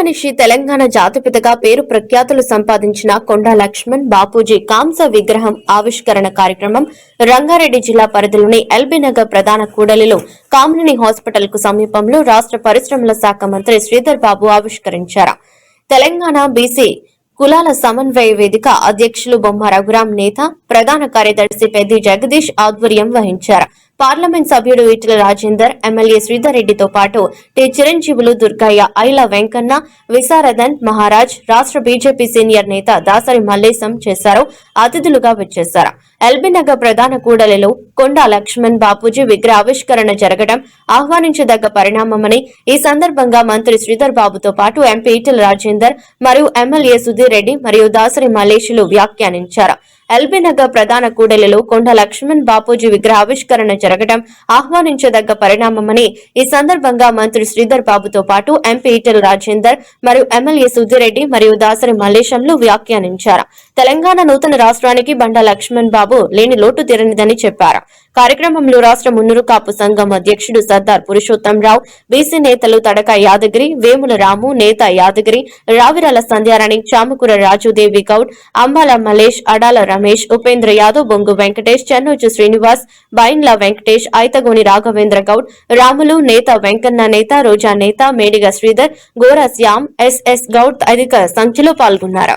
మనిషి తెలంగాణ జాతిపితగా పేరు ప్రఖ్యాతులు సంపాదించిన కొండా లక్ష్మణ్ బాపూజీ కాంస విగ్రహం ఆవిష్కరణ కార్యక్రమం రంగారెడ్డి జిల్లా పరిధిలోని ఎల్బీనగర్ ప్రధాన కూడలిలో కామినేని హాస్పిటల్కు సమీపంలో రాష్ట్ర పరిశ్రమల శాఖ మంత్రి శ్రీధర్ బాబు ఆవిష్కరించారు. తెలంగాణ బీసీ కులాల సమన్వయ వేదిక అధ్యక్షులు బొమ్మ రఘురాం నేత ప్రధాన కార్యదర్శి పెద్ది జగదీష్ ఆధ్వర్యం వహించారు. పార్లమెంట్ సభ్యుడు ఈటల రాజేందర్ ఎమ్మెల్యే శ్రీధర్ రెడ్డితో పాటు టి చిరంజీవులు దుర్గయ్య ఐల వెంకన్న విశారదన్ మహారాజ్ రాష్ట్ర బీజేపీ సీనియర్ నేత దాసరి మల్లేశం చేశారు అతిథులుగా వచ్చేశారు. ఎల్బీనగర్ ప్రధాన కూడలిలో కొండా లక్ష్మణ్ బాపూజీ విగ్రహ ఆవిష్కరణ జరగడం ఆహ్వానించదగ్గ పరిణామమని ఈ సందర్భంగా మంత్రి శ్రీధర్ బాబుతో పాటు ఎంపీ ఈటల రాజేందర్ మరియు ఎమ్మెల్యే సుధీర్ రెడ్డి మరియు దాసరి మల్లేషులు వ్యాఖ్యానించారు. ఎల్బీనగర్ ప్రధాన కూడలిలో కొండ లక్ష్మణ్ బాపూజీ విగ్రహ ఆవిష్కరణ జరగడం ఆహ్వానించదగ్గ పరిణామమని ఈ సందర్భంగా మంత్రి శ్రీధర్ బాబుతో పాటు ఎంపీ ఈటల రాజేందర్ మరియు ఎమ్మెల్యే సుధిరెడ్డి మరియు దాసరి మల్లేశంలు వ్యాఖ్యానించారు. తెలంగాణ నూతన రాష్ట్రానికి బండ లక్ష్మణ్ బాబు లేని లోటు తీరనిదని చెప్పారు. కార్యక్రమంలో రాష్ట్ర మున్నురు కాపు సంఘం అధ్యక్షుడు సర్దార్ పురుషోత్తం రావు బీసీ నేతలు తడక యాదగిరి వేముల రాము నేత యాదగిరి రావిరాల సంధ్యారాణి చామకూర రాజుదేవి గౌడ్ అంబాల మలేష్ అడాల రమేష్ ఉపేంద్ర యాదవ్ బొంగు వెంకటేష్ చెన్నోజు శ్రీనివాస్ బైన్ల వెంకటేష్ ఐతగోని రాఘవేంద్ర గౌడ్ రాములు నేత వెంకన్న నేత రోజా నేత మేడిగ శ్రీధర్ గోరా శ్యామ్ ఎస్ఎస్ గౌడ్ అధిక సంఖ్యలో పాల్గొన్నారు.